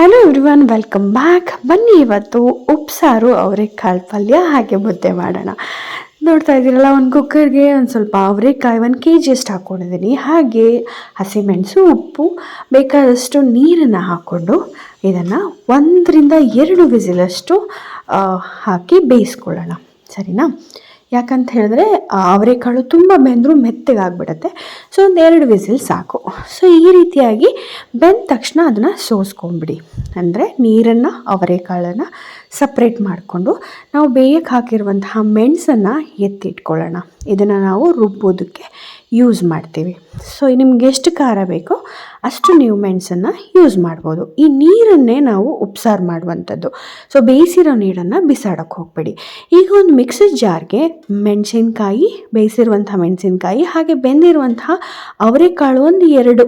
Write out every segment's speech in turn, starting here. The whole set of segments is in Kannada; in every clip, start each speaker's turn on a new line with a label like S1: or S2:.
S1: ಹಲೋ ಎವ್ರಿವನ್ ವೆಲ್ಕಮ್ ಬ್ಯಾಕ್ ಬನ್ನಿ ಇವತ್ತು ಉಪ್ಸಾರು ಅವರೆಕಾಳು ಪಲ್ಯ ಹಾಗೆ ಮುದ್ದೆ ಮಾಡೋಣ. ನೋಡ್ತಾ ಇದ್ದೀರಲ್ಲ, ಒಂದು ಕುಕ್ಕರ್ಗೆ ಒಂದು ಸ್ವಲ್ಪ ಅವರೆಕಾಯಿ ಒಂದು ಕೆ ಜಿಯಷ್ಟು ಹಾಕ್ಕೊಂಡಿದ್ದೀನಿ ಹಾಗೆ ಹಸಿಮೆಣಸು ಉಪ್ಪು, ಬೇಕಾದಷ್ಟು ನೀರನ್ನು ಹಾಕ್ಕೊಂಡು ಇದನ್ನು ಒಂದರಿಂದ ಎರಡು ವಿಸಿಲಷ್ಟು ಹಾಕಿ ಬೇಯಿಸ್ಕೊಳ್ಳೋಣ. ಸರಿನಾ? ಯಾಕಂತ ಹೇಳಿದ್ರೆ ಅವರೆಕಾಳು ತುಂಬ ಬೆಂದರೂ ಮೆತ್ತಗಾಗ್ಬಿಡುತ್ತೆ. ಸೊ ಒಂದು ಎರಡು ವಿಸಿಲ್ ಸಾಕು. ಸೊ, ಈ ರೀತಿಯಾಗಿ ಬೆಂದ ತಕ್ಷಣ ಅದನ್ನು ಸೋಸ್ಕೊಂಬಿಡಿ. ಅಂದರೆ ನೀರನ್ನು ಅವರೆಕಾಳನ್ನು ಸಪ್ರೇಟ್ ಮಾಡಿಕೊಂಡು ನಾವು ಬೇಯಕ್ಕೆ ಹಾಕಿರುವಂತಹ ಮೆಣಸನ್ನು ಎತ್ತಿಟ್ಕೊಳ್ಳೋಣ. ಇದನ್ನು ನಾವು ರುಬ್ಬೋದಕ್ಕೆ ಯೂಸ್ ಮಾಡ್ತೀವಿ. ಸೊ ನಿಮ್ಗೆ ಎಷ್ಟು ಖಾರ ಬೇಕೋ ಅಷ್ಟು ನೀವು ಮೆಣಸನ್ನು ಯೂಸ್ ಮಾಡ್ಬೋದು. ಈ ನೀರನ್ನೇ ನಾವು ಉಪ್ಸಾರು ಮಾಡುವಂಥದ್ದು. ಸೊ ಬೇಯಿಸಿರೋ ನೀರನ್ನು ಬಿಸಾಡೋಕ್ಕೆ ಹೋಗಬೇಡಿ. ಈಗ ಒಂದು ಮಿಕ್ಸರ್ ಜಾರ್ಗೆ ಮೆಣಸಿನ್ಕಾಯಿ ಬೇಯಿಸಿರುವಂಥ ಮೆಣಸಿನ್ಕಾಯಿ, ಹಾಗೆ ಬೆಂದಿರುವಂತಹ ಅವರೆಕಾಳು ಒಂದು ಎರಡು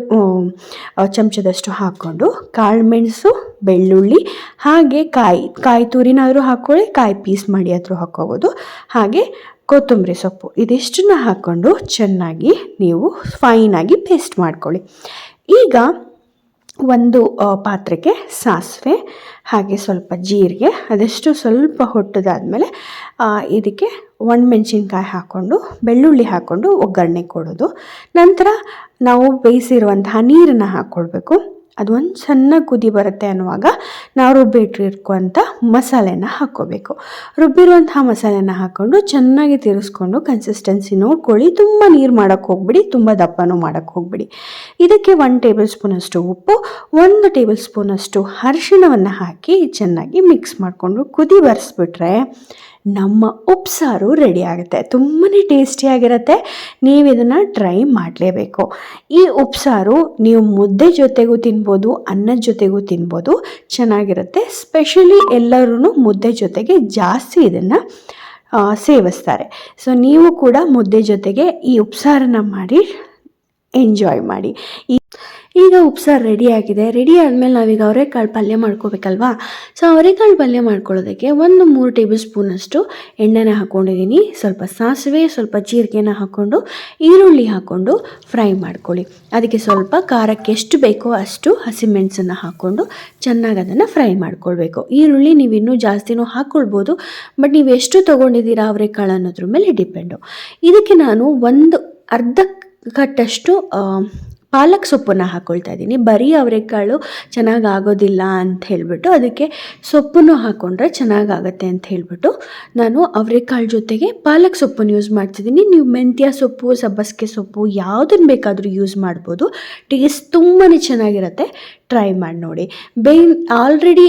S1: ಚಮಚದಷ್ಟು ಹಾಕ್ಕೊಂಡು ಕಾಳು ಮೆಣಸು, ಬೆಳ್ಳುಳ್ಳಿ, ಹಾಗೆ ಕಾಯಿ ಕಾಯಿ ತುರಿನಾದರೂ ಹಾಕ್ಕೊಳ್ಳಿ, ಕಾಯಿ ಪೀಸ್ ಮಾಡಿ ಆದರೂ ಹಾಕ್ಕೋಬೋದು. ಹಾಗೆ ಕೊತ್ತಂಬರಿ ಸೊಪ್ಪು ಇದಿಷ್ಟನ್ನ ಹಾಕ್ಕೊಂಡು ಚೆನ್ನಾಗಿ ನೀವು ಫೈನಾಗಿ ಪೇಸ್ಟ್ ಮಾಡ್ಕೊಳ್ಳಿ. ಈಗ ಒಂದು ಪಾತ್ರೆಗೆ ಸಾಸಿವೆ, ಹಾಗೆ ಸ್ವಲ್ಪ ಜೀರಿಗೆ, ಅದೆಷ್ಟು ಸ್ವಲ್ಪ ಹೊಟ್ಟದಾದಮೇಲೆ ಇದಕ್ಕೆ ಒಣಮೆಣ್ಸಿನ್ಕಾಯಿ ಹಾಕ್ಕೊಂಡು ಬೆಳ್ಳುಳ್ಳಿ ಹಾಕ್ಕೊಂಡು ಒಗ್ಗರಣೆ ಕೊಡೋದು. ನಂತರ ನಾವು ಬೇಯಿಸಿರುವಂತಹ ನೀರನ್ನು ಹಾಕ್ಕೊಳ್ಬೇಕು. ಅದು ಒಂದು ಸಣ್ಣ ಕುದಿ ಬರುತ್ತೆ ಅನ್ನುವಾಗ ನಾವು ರುಬ್ಬಿಟ್ಟಿರ್ಕೊಂಥ ಮಸಾಲೆನ ಹಾಕ್ಕೋಬೇಕು. ರುಬ್ಬಿರುವಂತಹ ಮಸಾಲೆನ ಹಾಕ್ಕೊಂಡು ಚೆನ್ನಾಗಿ ತಿರುಗಿಸ್ಕೊಂಡು ಕನ್ಸಿಸ್ಟೆನ್ಸಿ ನೋಡ್ಕೊಳ್ಳಿ. ತುಂಬ ನೀರು ಮಾಡೋಕ್ಕೆ ಹೋಗ್ಬಿಡಿ, ತುಂಬ ದಪ್ಪನೂ ಮಾಡೋಕ್ಕೆ ಹೋಗ್ಬಿಡಿ. ಇದಕ್ಕೆ ಒನ್ ಟೇಬಲ್ ಸ್ಪೂನಷ್ಟು ಉಪ್ಪು, ಒಂದು ಟೇಬಲ್ ಸ್ಪೂನಷ್ಟು ಅರಿಶಿಣವನ್ನು ಹಾಕಿ ಚೆನ್ನಾಗಿ ಮಿಕ್ಸ್ ಮಾಡಿಕೊಂಡು ಕುದಿ ಬರೆಸ್ಬಿಟ್ರೆ ನಮ್ಮ ಉಪ್ಸಾರು ರೆಡಿ ಆಗುತ್ತೆ. ತುಂಬಾ ಟೇಸ್ಟಿಯಾಗಿರುತ್ತೆ ನೀವು ಇದನ್ನು ಟ್ರೈ ಮಾಡಲೇಬೇಕು. ಈ ಉಪ್ಸಾರು ನೀವು ಮುದ್ದೆ ಜೊತೆಗೂ ತಿನ್ಬೋದು, ಅನ್ನದ ಜೊತೆಗೂ ತಿನ್ಬೋದು. ಚೆನ್ನಾಗಿರುತ್ತೆ. ಸ್ಪೆಷಲಿ ಎಲ್ಲರೂ ಮುದ್ದೆ ಜೊತೆಗೆ ಜಾಸ್ತಿ ಇದನ್ನು ಸೇವಿಸ್ತಾರೆ. ಸೊ ನೀವು ಕೂಡ ಮುದ್ದೆ ಜೊತೆಗೆ ಈ ಉಪ್ಸಾರನ್ನ ಮಾಡಿ ಎಂಜಾಯ್ ಮಾಡಿ. ಈ ಈಗ ಉಪ್ಸಾರು ರೆಡಿ ಆಗಿದೆ. ರೆಡಿ ಆದಮೇಲೆ ನಾವೀಗ ಅವರೆಕಾಳು ಪಲ್ಯ ಮಾಡ್ಕೋಬೇಕಲ್ವಾ? ಸೊ ಅವರೆಕಾಳು ಪಲ್ಯ ಮಾಡ್ಕೊಳ್ಳೋದಕ್ಕೆ ಒಂದು ಮೂರು ಟೇಬಲ್ ಸ್ಪೂನಷ್ಟು ಎಣ್ಣೆನ ಹಾಕ್ಕೊಂಡಿದ್ದೀನಿ ಸ್ವಲ್ಪ ಸಾಸಿವೆ, ಸ್ವಲ್ಪ ಜೀರಿಗೆನ ಹಾಕ್ಕೊಂಡು ಈರುಳ್ಳಿ ಹಾಕ್ಕೊಂಡು ಫ್ರೈ ಮಾಡ್ಕೊಳ್ಳಿ. ಅದಕ್ಕೆ ಸ್ವಲ್ಪ ಖಾರಕ್ಕೆ ಎಷ್ಟು ಬೇಕೋ ಅಷ್ಟು ಹಸಿಮೆಣಸನ್ನು ಹಾಕ್ಕೊಂಡು ಚೆನ್ನಾಗಿ ಅದನ್ನು ಫ್ರೈ ಮಾಡ್ಕೊಳ್ಬೇಕು. ಈರುಳ್ಳಿ ನೀವು ಇನ್ನೂ ಜಾಸ್ತಿನೂ ಹಾಕ್ಕೊಳ್ಬೋದು ಬಟ್ ನೀವು ಎಷ್ಟು ತೊಗೊಂಡಿದ್ದೀರಾ ಅವರೆಕಾಳು ಅನ್ನೋದ್ರ ಮೇಲೆ ಡಿಪೆಂಡು ಇದಕ್ಕೆ ನಾನು ಒಂದು ಅರ್ಧ ಕಟ್ಟಷ್ಟು ಪಾಲಕ್ ಸೊಪ್ಪನ್ನು ಹಾಕೊಳ್ತಾ ಇದ್ದೀನಿ. ಬರೀ ಅವರೆಕಾಳು ಚೆನ್ನಾಗಿ ಆಗೋದಿಲ್ಲ ಅಂತ ಹೇಳಿಬಿಟ್ಟು ಅದಕ್ಕೆ ಸೊಪ್ಪನ್ನು ಹಾಕ್ಕೊಂಡ್ರೆ ಚೆನ್ನಾಗಾಗತ್ತೆ ಅಂತ ಹೇಳಿಬಿಟ್ಟು ನಾನು ಅವರೆಕಾಳು ಜೊತೆಗೆ ಪಾಲಕ್ ಸೊಪ್ಪನ್ನು ಯೂಸ್ ಮಾಡ್ತಿದ್ದೀನಿ. ನೀವು ಮೆಂತ್ಯ ಸೊಪ್ಪು, ಸಬ್ಬಸಿಗೆ ಸೊಪ್ಪು ಯಾವುದನ್ನು ಬೇಕಾದರೂ ಯೂಸ್ ಮಾಡ್ಬೋದು. ಟೇಸ್ಟ್ ತುಂಬಾ ಚೆನ್ನಾಗಿರುತ್ತೆ. ಟ್ರೈ ಮಾಡಿ ನೋಡಿ. ಬೇಯ್ ಆಲ್ರೆಡಿ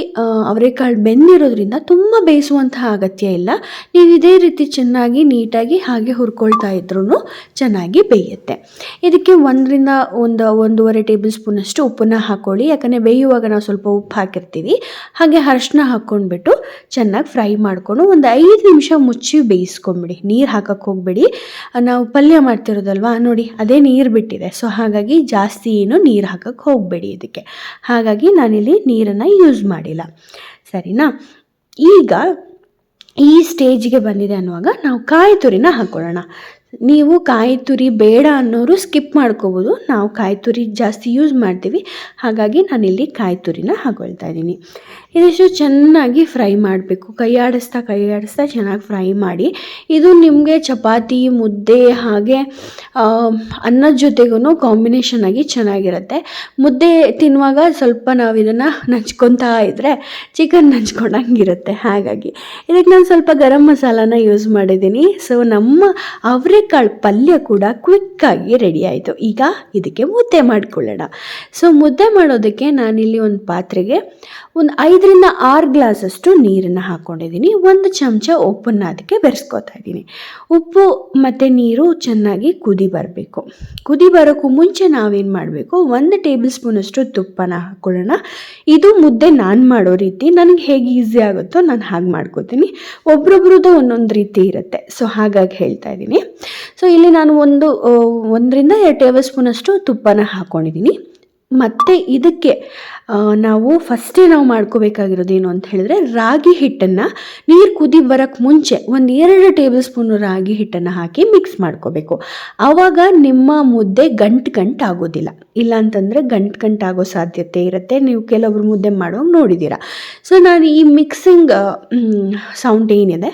S1: ಅವರೆಕಾಳು ಬೆಂದಿರೋದ್ರಿಂದ ತುಂಬ ಬೇಯಿಸುವಂತಹ ಅಗತ್ಯ ಇಲ್ಲ. ನೀವು ಇದೇ ರೀತಿ ಚೆನ್ನಾಗಿ, ನೀಟಾಗಿ ಹಾಗೆ ಹುರ್ಕೊಳ್ತಾ ಇದ್ರೂ ಚೆನ್ನಾಗಿ ಬೇಯುತ್ತೆ. ಇದಕ್ಕೆ ಒಂದರಿಂದ ಒಂದು, ಒಂದೂವರೆ ಟೇಬಲ್ ಸ್ಪೂನಷ್ಟು ಉಪ್ಪನ್ನ ಹಾಕ್ಕೊಳ್ಳಿ ಯಾಕಂದರೆ ಬೇಯುವಾಗ ನಾವು ಸ್ವಲ್ಪ ಉಪ್ಪು ಹಾಕಿರ್ತೀವಿ. ಹಾಗೆ ಅರಶಿನ ಹಾಕ್ಕೊಂಡ್ಬಿಟ್ಟು ಚೆನ್ನಾಗಿ ಫ್ರೈ ಮಾಡಿಕೊಂಡು ಒಂದು ಐದು ನಿಮಿಷ ಮುಚ್ಚಿ ಬೇಯಿಸ್ಕೊಂಬಿಡಿ. ನೀರು ಹಾಕಕ್ಕೆ ಹೋಗಬೇಡಿ. ನಾವು ಪಲ್ಯ ಮಾಡ್ತಿರೋದಲ್ವಾ? ನೋಡಿ, ಅದೇ ನೀರು ಬಿಟ್ಟಿದೆ. ಸೊ ಹಾಗಾಗಿ ಜಾಸ್ತಿ ಏನು ನೀರು ಹಾಕಕ್ಕೆ ಹೋಗಬೇಡಿ ಇದಕ್ಕೆ. ಹಾಗಾಗಿ ನಾನಿಲ್ಲಿ ನೀರನ್ನು ಯೂಸ್ ಮಾಡಿಲ್ಲ. ಸರಿನಾ? ಈಗ ಈ ಸ್ಟೇಜ್ಗೆ ಬಂದಿದೆ ಅನ್ನುವಾಗ ನಾವು ಕಾಯಿ ತುರಿನ ಹಾಕ್ಕೊಳ್ಳೋಣ ನೀವು ಕಾಯಿ ತುರಿ ಬೇಡ ಅನ್ನೋರು ಸ್ಕಿಪ್ ಮಾಡ್ಕೋಬೋದು. ನಾವು ಕಾಯಿ ತುರಿ ಜಾಸ್ತಿ ಯೂಸ್ ಮಾಡ್ತೀವಿ. ಹಾಗಾಗಿ ನಾನಿಲ್ಲಿ ಕಾಯಿ ತುರಿನ ಹಾಕೊಳ್ತಾ ಇದ್ದೀನಿ. ಇದಿಷ್ಟು ಚೆನ್ನಾಗಿ ಫ್ರೈ ಮಾಡಬೇಕು. ಕೈ ಆಡಿಸ್ತಾ ಕೈ ಆಡಿಸ್ತಾ ಚೆನ್ನಾಗಿ ಫ್ರೈ ಮಾಡಿ. ಇದು ನಿಮಗೆ ಚಪಾತಿ, ಮುದ್ದೆ ಹಾಗೆ ಅನ್ನದ ಜೊತೆಗೂ ಕಾಂಬಿನೇಷನ್ ಆಗಿ ಚೆನ್ನಾಗಿರುತ್ತೆ. ಮುದ್ದೆ ತಿನ್ನುವಾಗ ಸ್ವಲ್ಪ ನಾವು ಇದನ್ನು ನಂಚ್ಕೊತಾ ಇದ್ದರೆ ಚಿಕನ್ ನಂಚ್ಕೊಂಡಂಗಿರುತ್ತೆ. ಹಾಗಾಗಿ ಇದಕ್ಕೆ ನಾನು ಸ್ವಲ್ಪ ಗರಂ ಮಸಾಲಾನ ಯೂಸ್ ಮಾಡಿದ್ದೀನಿ. ಸೊ ನಮ್ಮ ಅವರೆಕಾಳು ಪಲ್ಯ ಕೂಡ ಕ್ವಿಕ್ಕಾಗಿ ರೆಡಿ ಆಯಿತು. ಈಗ ಇದಕ್ಕೆ ಮುದ್ದೆ ಮಾಡಿಕೊಳ್ಳೋಣ. ಸೊ ಮುದ್ದೆ ಮಾಡೋದಕ್ಕೆ ನಾನಿಲ್ಲಿ ಒಂದು ಪಾತ್ರೆಗೆ ಒಂದು ಐದರಿಂದ ಆರು ಗ್ಲಾಸಷ್ಟು ನೀರನ್ನು ಹಾಕ್ಕೊಂಡಿದ್ದೀನಿ ಒಂದು ಚಮಚ ಉಪ್ಪನ್ನು ಅದಕ್ಕೆ ಬೆರೆಸ್ಕೊತಾ ಇದ್ದೀನಿ. ಉಪ್ಪು ಮತ್ತು ನೀರು ಚೆನ್ನಾಗಿ ಕುದಿ ಬರಬೇಕು. ಕುದಿ ಬರೋಕ್ಕೂ ಮುಂಚೆ ನಾವೇನು ಮಾಡಬೇಕು? ಒಂದು ಟೇಬಲ್ ಸ್ಪೂನಷ್ಟು ತುಪ್ಪನ ಹಾಕ್ಕೊಳ್ಳೋಣ ಇದು ಮುದ್ದೆ ನಾನು ಮಾಡೋ ರೀತಿ. ನನಗೆ ಹೇಗೆ ಈಸಿ ಆಗುತ್ತೋ ನಾನು ಹಾಗೆ ಮಾಡ್ಕೋತೀನಿ. ಒಬ್ರೊಬ್ರದ್ದು ಒಂದೊಂದು ರೀತಿ ಇರುತ್ತೆ. ಸೊ, ಹಾಗಾಗಿ ಹೇಳ್ತಾ ಇದ್ದೀನಿ. ಸೊ, ಇಲ್ಲಿ ನಾನು ಒಂದು ಒಂದರಿಂದ ಎರಡು ಟೇಬಲ್ ಸ್ಪೂನಷ್ಟು ತುಪ್ಪನ ಹಾಕ್ಕೊಂಡಿದ್ದೀನಿ ಮತ್ತು ಇದಕ್ಕೆ ನಾವು ಫಸ್ಟೇ ನಾವು ಮಾಡ್ಕೋಬೇಕಾಗಿರೋದು ಏನು ಅಂತ ಹೇಳಿದ್ರೆ ರಾಗಿ ಹಿಟ್ಟನ್ನು ನೀರು ಕುದಿ ಬರೋಕ್ಕೆ ಮುಂಚೆ ಒಂದು ಎರಡು ಟೇಬಲ್ ಸ್ಪೂನು ರಾಗಿ ಹಿಟ್ಟನ್ನು ಹಾಕಿ ಮಿಕ್ಸ್ ಮಾಡ್ಕೋಬೇಕು. ಆವಾಗ ನಿಮ್ಮ ಮುದ್ದೆ ಗಂಟು ಗಂಟು ಆಗೋದಿಲ್ಲ. ಇಲ್ಲ ಅಂತಂದರೆ ಗಂಟು ಗಂಟು ಆಗೋ ಸಾಧ್ಯತೆ ಇರುತ್ತೆ. ನೀವು ಕೆಲವೊಬ್ರು ಮುದ್ದೆ ಮಾಡುವಾಗ ನೋಡಿದ್ದೀರಾ ಸೊ ನಾನು ಈ ಮಿಕ್ಸಿಂಗ್ ಸೌಂಡ್ ಏನಿದೆ,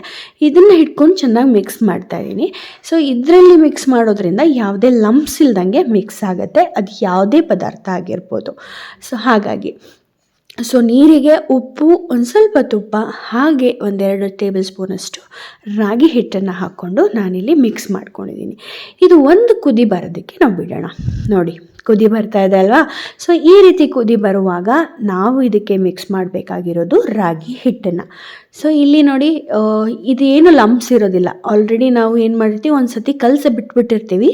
S1: ಇದನ್ನು ಹಿಡ್ಕೊಂಡು ಚೆನ್ನಾಗಿ ಮಿಕ್ಸ್ ಮಾಡ್ತಾ ಇದ್ದೀನಿ. ಸೊ ಇದರಲ್ಲಿ ಮಿಕ್ಸ್ ಮಾಡೋದ್ರಿಂದ ಯಾವುದೇ ಲಂಪ್ಸ್ ಇಲ್ದಂಗೆ ಮಿಕ್ಸ್ ಆಗುತ್ತೆ. ಅದು ಯಾವುದೇ ಪದಾರ್ಥ ಆಗಿರ್ಬೋದು. ಸೊ ಹಾಗಾಗಿ ಸೊ ನೀರಿಗೆ ಉಪ್ಪು ಒಂದು ಸ್ವಲ್ಪ ತುಪ್ಪ, ಹಾಗೆ ಒಂದೆರಡು ಟೇಬಲ್ ಸ್ಪೂನಷ್ಟು ರಾಗಿ ಹಿಟ್ಟನ್ನು ಹಾಕ್ಕೊಂಡು ನಾನಿಲ್ಲಿ ಮಿಕ್ಸ್ ಮಾಡ್ಕೊಂಡಿದ್ದೀನಿ ಇದು ಒಂದು ಕುದಿ ಬರೋದಕ್ಕೆ ನಾವು ಬಿಡೋಣ. ನೋಡಿ, ಕುದಿ ಬರ್ತಾ ಇದೆ ಅಲ್ವಾ? ಸೊ ಈ ರೀತಿ ಕುದಿ ಬರುವಾಗ ನಾವು ಇದಕ್ಕೆ ಮಿಕ್ಸ್ ಮಾಡಬೇಕಾಗಿರೋದು ರಾಗಿ ಹಿಟ್ಟನ್ನು. ಸೊ ಇಲ್ಲಿ ನೋಡಿ ಇದೇನು ಲಂಪ್ಸ್ ಇರೋದಿಲ್ಲ. ಆಲ್ರೆಡಿ ನಾವು ಏನು ಮಾಡಿರ್ತೀವಿ ಒಂದು ಸತಿ ಕಲಸಿ ಬಿಟ್ಬಿಟ್ಟಿರ್ತೀವಿ.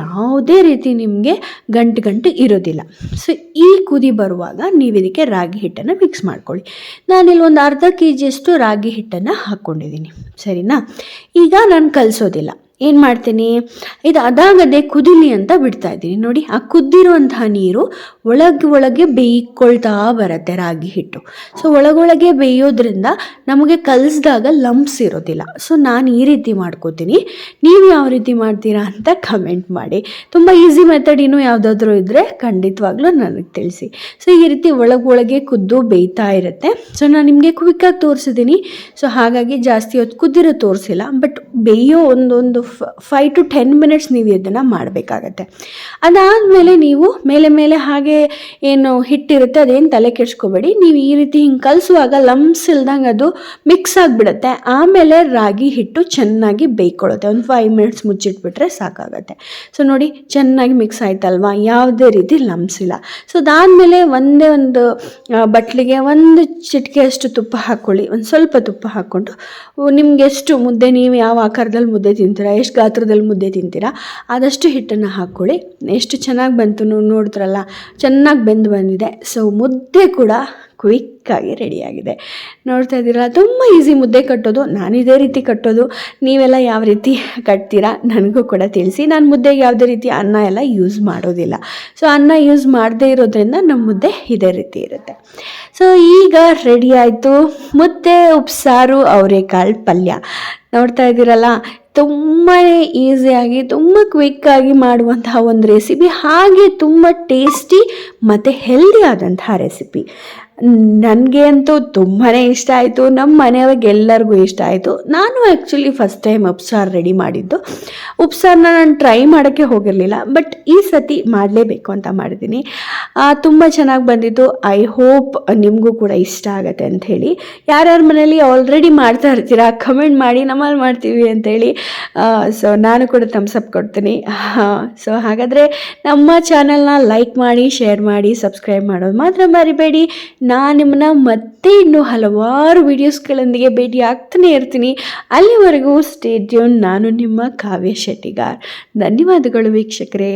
S1: ಯಾವುದೇ ರೀತಿ ನಿಮಗೆ ಗಂಟು ಗಂಟು ಇರೋದಿಲ್ಲ. ಸೊ ಈ ಕುದಿ ಬರುವಾಗ ನೀವು ಇದಕ್ಕೆ ರಾಗಿ ಹಿಟ್ಟನ್ನು ಮಿಕ್ಸ್ ಮಾಡ್ಕೊಳ್ಳಿ. ನಾನಿಲ್ಲಿ ಒಂದು ಅರ್ಧ ಕೆ ಜಿಯಷ್ಟು ರಾಗಿ ಹಿಟ್ಟನ್ನು ಹಾಕ್ಕೊಂಡಿದ್ದೀನಿ ಸರಿನಾ? ಈಗ ನಾನು ಕಲಿಸೋದಿಲ್ಲ. ಏನು ಮಾಡ್ತೀನಿ? ಇದು ಅದಾಗದೆ ಕುದಿಲಿ ಅಂತ ಬಿಡ್ತಾ ಇದ್ದೀನಿ. ನೋಡಿ, ಆ ಕುದ್ದಿರುವಂತಹ ನೀರು ಒಳಗೆ ಒಳಗೆ ಬೇಯಿಕೊಳ್ತಾ ಬರುತ್ತೆ ರಾಗಿ ಹಿಟ್ಟು. ಸೊ ಒಳಗೊಳಗೆ ಬೇಯೋದ್ರಿಂದ ನಮಗೆ ಕಲಿಸಿದಾಗ ಲಂಪ್ಸ್ ಇರೋದಿಲ್ಲ. ಸೊ ನಾನು ಈ ರೀತಿ ಮಾಡ್ಕೋತೀನಿ. ನೀವು ಯಾವ ರೀತಿ ಮಾಡ್ತೀರಾ ಅಂತ ಕಮೆಂಟ್ ಮಾಡಿ. ತುಂಬ ಈಸಿ ಮೆಥಡ್ ಇನ್ನೂ ಯಾವುದಾದ್ರೂ ಇದ್ದರೆ ಖಂಡಿತವಾಗ್ಲೂ ನನಗೆ ತಿಳಿಸಿ. ಸೊ ಈ ರೀತಿ ಒಳಗೊಳಗೆ ಕುದ್ದು ಬೇಯ್ತಾ ಇರುತ್ತೆ. ಸೊ ನಾನು ನಿಮಗೆ ಕ್ವಿಕ್ಕಾಗಿ ತೋರಿಸಿದ್ದೀನಿ ಸೊ ಹಾಗಾಗಿ ಜಾಸ್ತಿ ಹೊತ್ತು ಕುದ್ದಿರೋ ತೋರಿಸಿಲ್ಲ. ಬಟ್ ಬೇಯೋ ಒಂದೊಂದು ಫೈವ್ ಟು ಟೆನ್ ಮಿನಿಟ್ಸ್ ನೀವು ಇದನ್ನು ಮಾಡಬೇಕಾಗತ್ತೆ. ಅದಾದಮೇಲೆ ನೀವು ಮೇಲೆ ಮೇಲೆ ಹಾಗೆ ಏನು ಹಿಟ್ಟಿರುತ್ತೆ, ಅದೇನು ತಲೆ ಕೆಡ್ಸ್ಕೋಬೇಡಿ. ನೀವು ಈ ರೀತಿ ಹಿಂಗೆ ಕಲಿಸುವಾಗ ಲಮ್ಸ್ ಇಲ್ದಂಗೆ ಅದು ಮಿಕ್ಸ್ ಆಗಿಬಿಡುತ್ತೆ. ಆಮೇಲೆ ರಾಗಿ ಹಿಟ್ಟು ಚೆನ್ನಾಗಿ ಬೇಯ್ಕೊಳ್ಳುತ್ತೆ. ಒಂದು ಫೈವ್ ಮಿನಿಟ್ಸ್ ಮುಚ್ಚಿಟ್ಬಿಟ್ರೆ ಸಾಕಾಗತ್ತೆ. ಸೊ ನೋಡಿ, ಚೆನ್ನಾಗಿ ಮಿಕ್ಸ್ ಆಯ್ತಲ್ವಾ? ಯಾವುದೇ ರೀತಿ ಲಮ್ಸ್ ಇಲ್ಲ. ಸೊ ಅದಾದಮೇಲೆ ಒಂದೇ ಒಂದು ಬಟ್ಲಿಗೆ ಒಂದು ಚಿಟಿಕೆಯಷ್ಟು ತುಪ್ಪ ಹಾಕ್ಕೊಳ್ಳಿ. ಒಂದು ಸ್ವಲ್ಪ ತುಪ್ಪ ಹಾಕ್ಕೊಂಡು ನಿಮ್ಗೆ ಎಷ್ಟು ಮುದ್ದೆ, ನೀವು ಯಾವ ಆಕಾರದಲ್ಲಿ ಮುದ್ದೆ ತಿಂತೀರಾ ಎಷ್ಟು ಗಾತ್ರದಲ್ಲಿ ಮುದ್ದೆ ತಿಂತೀರಾ, ಆದಷ್ಟು ಹಿಟ್ಟನ್ನು ಹಾಕ್ಕೊಳ್ಳಿ. ಎಷ್ಟು ಚೆನ್ನಾಗಿ ಬಂತು ನೋಡ್ತಾರಲ್ಲ, ಚೆನ್ನಾಗಿ ಬೆಂದು ಬಂದಿದೆ. ಸೊ ಮುದ್ದೆ ಕೂಡ ಕ್ವಿಕ್ಕಾಗಿ ರೆಡಿಯಾಗಿದೆ ನೋಡ್ತಾ ಇದ್ದೀರಲ್ಲ ತುಂಬ ಈಸಿ ಮುದ್ದೆ ಕಟ್ಟೋದು, ನಾನು ಇದೇ ರೀತಿ ಕಟ್ಟೋದು, ನೀವೆಲ್ಲ ಯಾವ ರೀತಿ ಕಟ್ತೀರಾ ನನಗೂ ಕೂಡ ತಿಳಿಸಿ. ನಾನು ಮುದ್ದೆಗೆ ಯಾವುದೇ ರೀತಿ ಅನ್ನ ಎಲ್ಲ ಯೂಸ್ ಮಾಡೋದಿಲ್ಲ. ಸೊ ಅನ್ನ ಯೂಸ್ ಮಾಡದೇ ಇರೋದ್ರಿಂದ ನಮ್ಮ ಮುದ್ದೆ ಇದೇ ರೀತಿ ಇರುತ್ತೆ. ಸೊ ಈಗ ರೆಡಿ ಆಯಿತು. ಮುದ್ದೆ, ಉಪ್ಸಾರು, ಅವರೆಕಾಳು ಪಲ್ಯ. ನೋಡ್ತಾ ಇದ್ದೀರಲ್ಲ, ತುಂಬಾ ಈಸಿಯಾಗಿ ತುಂಬ ಕ್ವಿಕ್ಕಾಗಿ ಮಾಡುವಂತಹ ಒಂದು ರೆಸಿಪಿ ಹಾಗೆ ತುಂಬ ಟೇಸ್ಟಿ ಮತ್ತು ಹೆಲ್ದಿ ಆದಂತಹ ರೆಸಿಪಿ ನನಗೆ ಅಂತೂ ತುಂಬಾ ಇಷ್ಟ ಆಯಿತು ನಮ್ಮ ಮನೆಯವ್ರಿಗೆಲ್ಲರಿಗೂ ಇಷ್ಟ ಆಯಿತು. ನಾನು ಆ್ಯಕ್ಚುಲಿ ಫಸ್ಟ್ ಟೈಮ್ ಉಪ್ಸಾರು ರೆಡಿ ಮಾಡಿದ್ದು. ಉಪ್ಸಾರನ್ನ ನಾನು ಟ್ರೈ ಮಾಡೋಕ್ಕೆ ಹೋಗಿರಲಿಲ್ಲ ಬಟ್ ಈ ಸತಿ ಮಾಡಲೇಬೇಕು ಅಂತ ಮಾಡಿದ್ದೀನಿ. ತುಂಬ ಚೆನ್ನಾಗಿ ಬಂದಿದ್ದು. ಐ ಹೋಪ್ ನಿಮಗೂ ಕೂಡ ಇಷ್ಟ ಆಗುತ್ತೆ ಅಂತ ಹೇಳಿ. ಯಾರ್ಯಾರ ಮನೇಲಿ ಆಲ್ರೆಡಿ ಮಾಡ್ತಾ ಇರ್ತೀರಾ ಕಮೆಂಟ್ ಮಾಡಿ, ನಮ್ಮಲ್ಲಿ ಮಾಡ್ತೀವಿ ಅಂತೇಳಿ ಸೊ ನಾನು ಕೂಡ ಥಮ್ಸಪ್ ಕೊಡ್ತೀನಿ. ಸೊ ಹಾಗಾದರೆ ನಮ್ಮ ಚಾನಲ್ನ ಲೈಕ್ ಮಾಡಿ ಶೇರ್ ಮಾಡಿ ಸಬ್ಸ್ಕ್ರೈಬ್ ಮಾಡೋದು ಮಾತ್ರ ಮರಿಬೇಡಿ. ನಾನು ನಿಮ್ಮನ್ನ ಮತ್ತೆ ಇನ್ನೂ ಹಲವಾರು ವೀಡಿಯೋಸ್ಗಳೊಂದಿಗೆ ಭೇಟಿ ಆಗ್ತಾನೆ ಇರ್ತೀನಿ. ಅಲ್ಲಿವರೆಗೂ ಸ್ಟೇಟ್ಯೂನ್ ನಾನು ನಿಮ್ಮ ಕಾವ್ಯ ಶೆಟ್ಟಿಗಾರ್. ಧನ್ಯವಾದಗಳು ವೀಕ್ಷಕರೇ.